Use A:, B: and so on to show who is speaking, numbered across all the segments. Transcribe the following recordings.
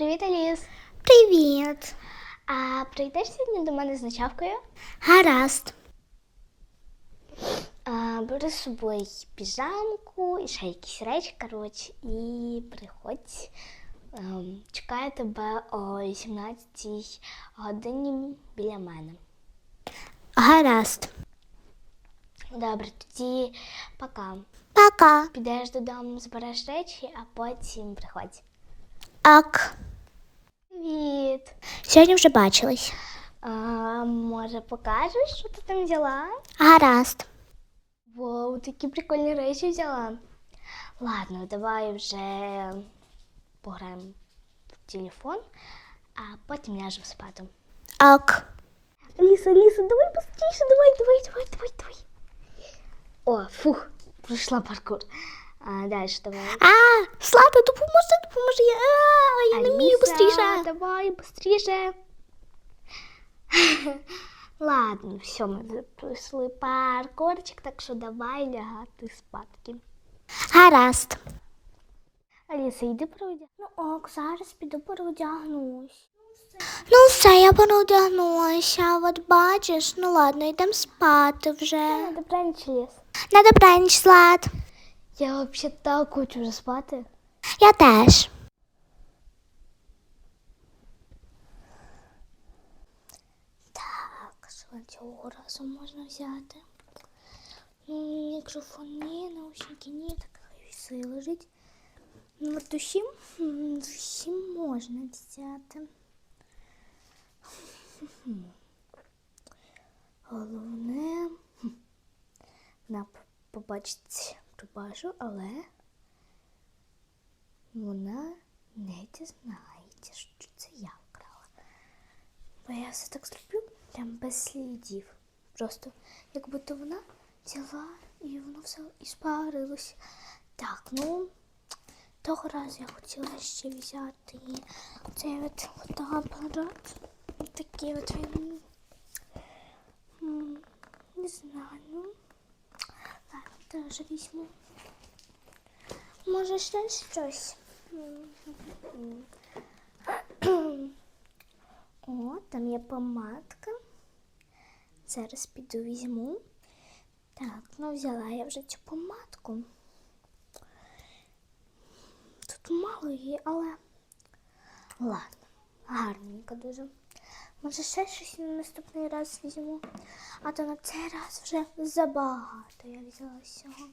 A: Привіт, Аліс.
B: Привіт.
A: А прийдеш сьогодні до мене з ночавкою?
B: Гаразд.
A: А, бери з собою піжамку і ще якісь речі, коротше, і приходь. Ем, чекаю тебе о 18 годині біля мене.
B: Гаразд.
A: Добре, тоді пока.
B: Пока.
A: Підеш додому, збереш речі, а потім приходь.
B: Ак.
A: Привіт.
B: Сьогодні вже бачились.
A: А, може, покажеш, що ти там взяла?
B: Гаразд.
A: Вау, такі прикольні речі взяла. Ладно, давай вже пограємо в телефон, а потім ляжемо спати.
B: Ак.
A: Аліса, Аліса, давай быстріше, давай, давай, давай, давай, давай. О, фух, пройшла паркур. А, далі давай.
B: А, Слата, допоможи, допоможи.
A: Давай, быстріше. Ладно, все, ми пройшли паркурчик, так що давай лягати спадки.
B: Гаразд.
A: Аліса, йди проведя. Ну ок, зараз піду переодягнусь.
B: Ну все, я переодягнулася. От бачиш, ну ладно, йдемо спати вже.
A: На Добраніч, Ліс.
B: На добраніч, Слад.
A: Я взагалі так хочу вже спати.
B: Я теж.
A: Так, що разу можна взяти? Ну, мікрофон ні, наушники ні, так все лежить. Ну, от душі, душі можна взяти. Головне, вона побачить пропажу, але вона не дізнається, що це я вкрала. Бо я все так зроблю, прям без слідів. Просто як будто вона взяла і воно все і спарилось. Так, ну того разу я хотіла ще взяти цей от фотоапарат. Такий от він. Не знаю. ну, теж візьму. Може ще щось. О, там є помадка. Зараз піду візьму. Так, ну взяла я вже цю помадку. Тут мало її, але ладно, гарненько дуже. Може ще щось на наступний раз візьму. А то на цей раз вже забагато я взяла всього.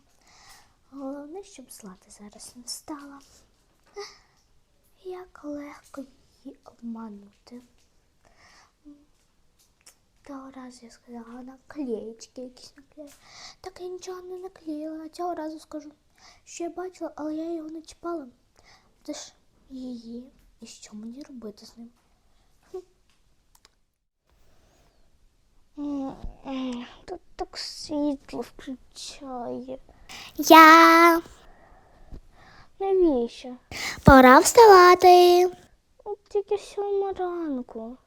A: Головне, щоб злати зараз не стала. Як легко її обманути. Того разу я сказала наклеєчки якісь наклеїла. Так я нічого не наклеїла, а цього разу скажу, що я бачила, але я його не чіпала. Це ж її. І що мені робити з ним? Тут так світло включає.
B: Я
A: Навіщо?
B: пора вставати.
A: Тільки сьома ранку.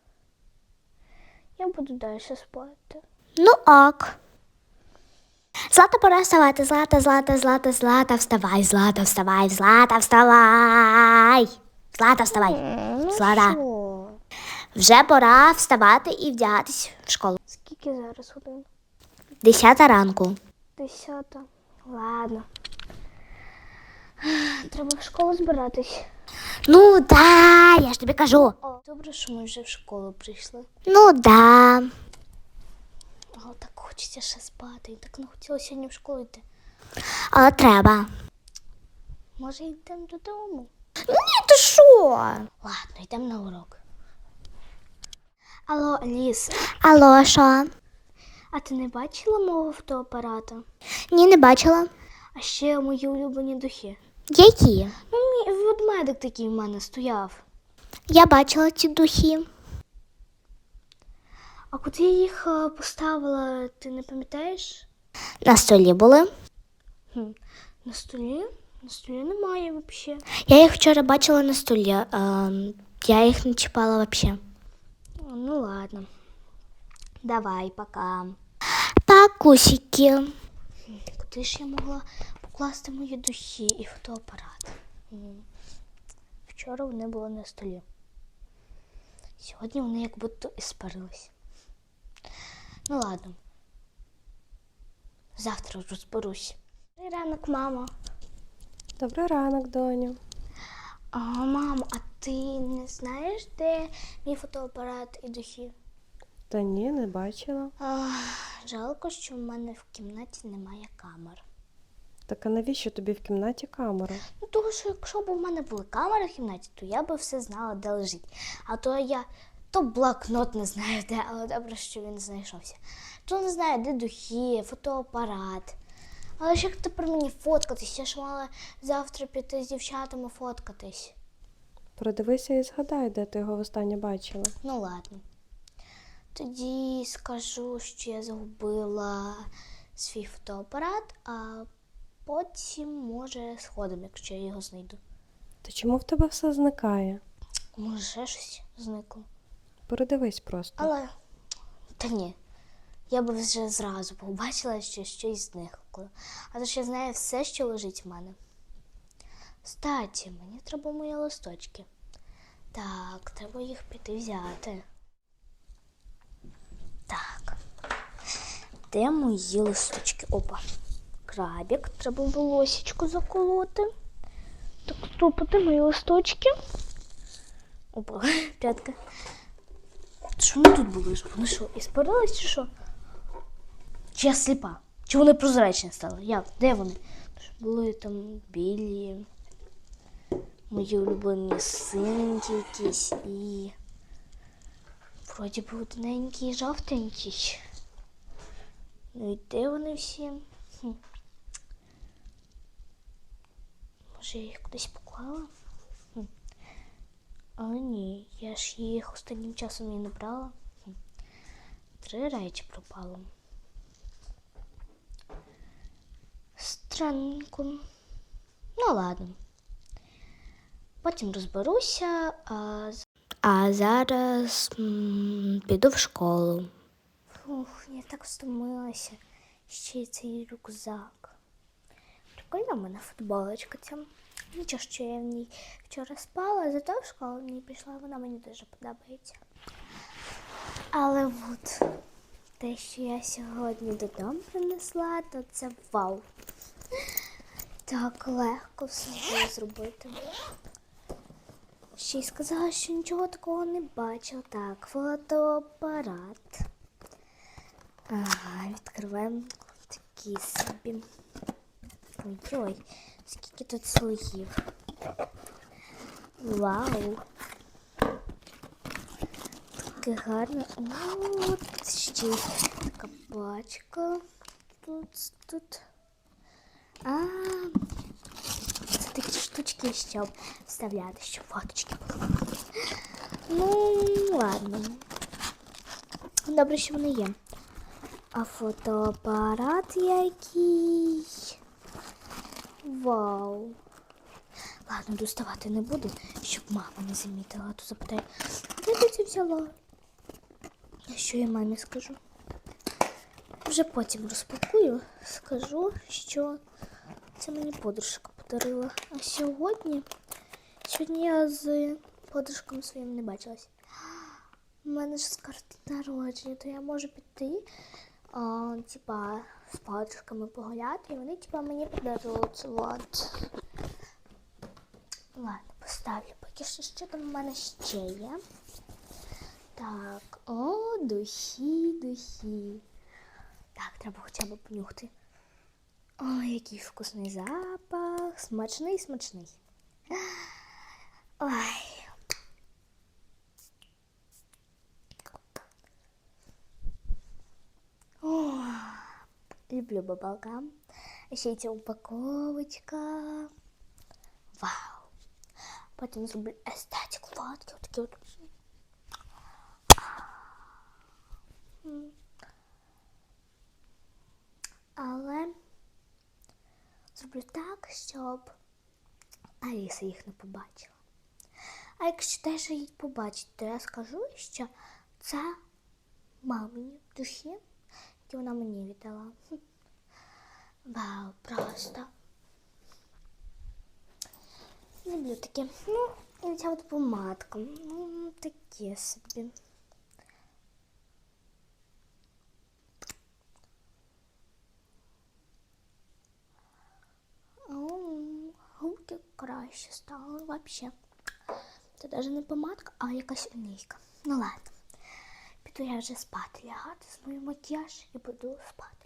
A: Я буду далі спати.
B: Ну ок. Злата, пора вставати. Злата, злата, злата, злата, вставай, злата, вставай, злата, вставай. Злата, вставай.
A: Ну
B: Злата. Вже пора вставати і вдягатись в школу.
A: Скільки зараз годин?
B: Десята ранку.
A: Десята. Ладно. Треба в школу збиратись.
B: Ну да, я ж тобі кажу.
A: О, добре, що ми вже в школу прийшли.
B: Ну да.
A: Але так хочеться ще спати. І так не хотілося сьогодні в школу йти.
B: Але треба.
A: Може, йдемо додому?
B: Ні, ти що?
A: Ладно, йдемо на урок. Алло, Аліс,
B: Алло, що?
A: а ти не бачила мого фотоапарата?
B: Ні, не бачила.
A: А ще мої улюблені духи.
B: Які?
A: Ну, мій ведмедик такий в мене стояв.
B: Я бачила ці духи.
A: А куди я їх е, поставила, ти не пам'ятаєш?
B: На столі були.
A: Хм. На столі? На столі немає взагалі.
B: Я їх вчора бачила на столі. Ем, я їх не чіпала взагалі.
A: Ну ладно. Давай, пока.
B: Пакусики.
A: Куди ж я могла покласти мої духи і фотоапарат? Вчора вони були на столі. Сьогодні вони як будто і спарились. Ну ладно. Завтра розберусь. Добрий ранок, мамо.
C: Добрий ранок, доню.
A: А, мамо, а ти не знаєш, де мій фотоапарат і духи?
C: Та ні, не бачила.
A: Ах, жалко, що в мене в кімнаті немає камер.
C: Так а навіщо тобі в кімнаті камера?
A: Ну, тому що якщо б у мене були камери в кімнаті, то я би все знала, де лежить. А то я то блокнот не знаю де, але добре, що він знайшовся. То не знаю, де духи, фотоапарат. Але ж як тепер мені фоткатись? Я ж мала завтра піти з дівчатами фоткатись.
C: Продивися і згадай, де ти його востаннє бачила.
A: Ну ладно. Тоді скажу, що я загубила свій фотоапарат, а потім, може, сходом, якщо я його знайду.
C: Та чому в тебе все зникає?
A: Може, ще щось зникло.
C: Передивись просто.
A: Але та ні. Я би вже зразу побачила, що щось зникло. А то ж я знаю все, що лежить в мене. Статі, мені треба мої листочки. Так, треба їх піти взяти. Так. Де мої листочки? Опа. Крабік, треба волосічку заколоти. Так, стоп, мої листочки? Опа, п'ятка. Що вони тут були? Вони що, і спарились чи що? Чи я сліпа? Чи вони прозрачні стали? Як? Де вони? Були там білі, мої улюблені синенькі якісь і. Вроді би одненький і жовтенький. Ну і де вони всі? Хм. Може я їх кудись поклала? Але ні, я ж їх останнім часом і не брала. Три речі пропало. Странненько. Ну ладно. Потім розберуся, а,
B: А зараз м, піду в школу.
A: Фух, я так встомилася. Ще цей рюкзак. Прикольна в мене футболочка ця. Нічого, що я в ній вчора спала, зато в школу в ній пішла, вона мені дуже подобається. Але от те, що я сьогодні додому принесла, то це вау. Так легко все зробити. Ще й сказала, що нічого такого не бачила. Так, фотоапарат. Ага, відкриваємо такі собі. Ой-ой, скільки тут слоїв. Вау. Таке гарне. О, ще й така пачка. Тут, тут. А, це такі штучки, щоб вставляти, щоб фоточки були. Ну, ладно. Добре, що вони є. А фотоапарат який. Вау. Ладно, доставати не буду, щоб мама не замітила, а то запитає, де ти це взяла? А що я мамі скажу? Вже потім розпакую, скажу, що це мені подружка подарила. А сьогодні, сьогодні я з подружком своїм не бачилась. У мене ж з карти народження, то я можу піти, а, типа, з подружками погуляти, і вони, типа, мені подарують. Вот. Ладно, поставлю. Поки що що там в мене ще є. Так, о, духи, духи. Так, треба хоча б понюхати. Ой, який вкусний запах. Смачний, смачний. Ой. Люблю бабалгам. Ще й ця упаковочка. Вау. Потім зроблю естетик фотки. Отакі от. Але зроблю так, щоб Аліса їх не побачила. А якщо теж їх побачить, то я скажу, що це мамині духи, які вона мені віддала. Вау, просто. Люблю таке. Ну, І ця от помадка. Ну, таке собі. Губки краще стали вообще. Це навіть не помадка, а якась олійка. Ну ладно. Піду я вже спати лягати, змою макіяж і буду спати.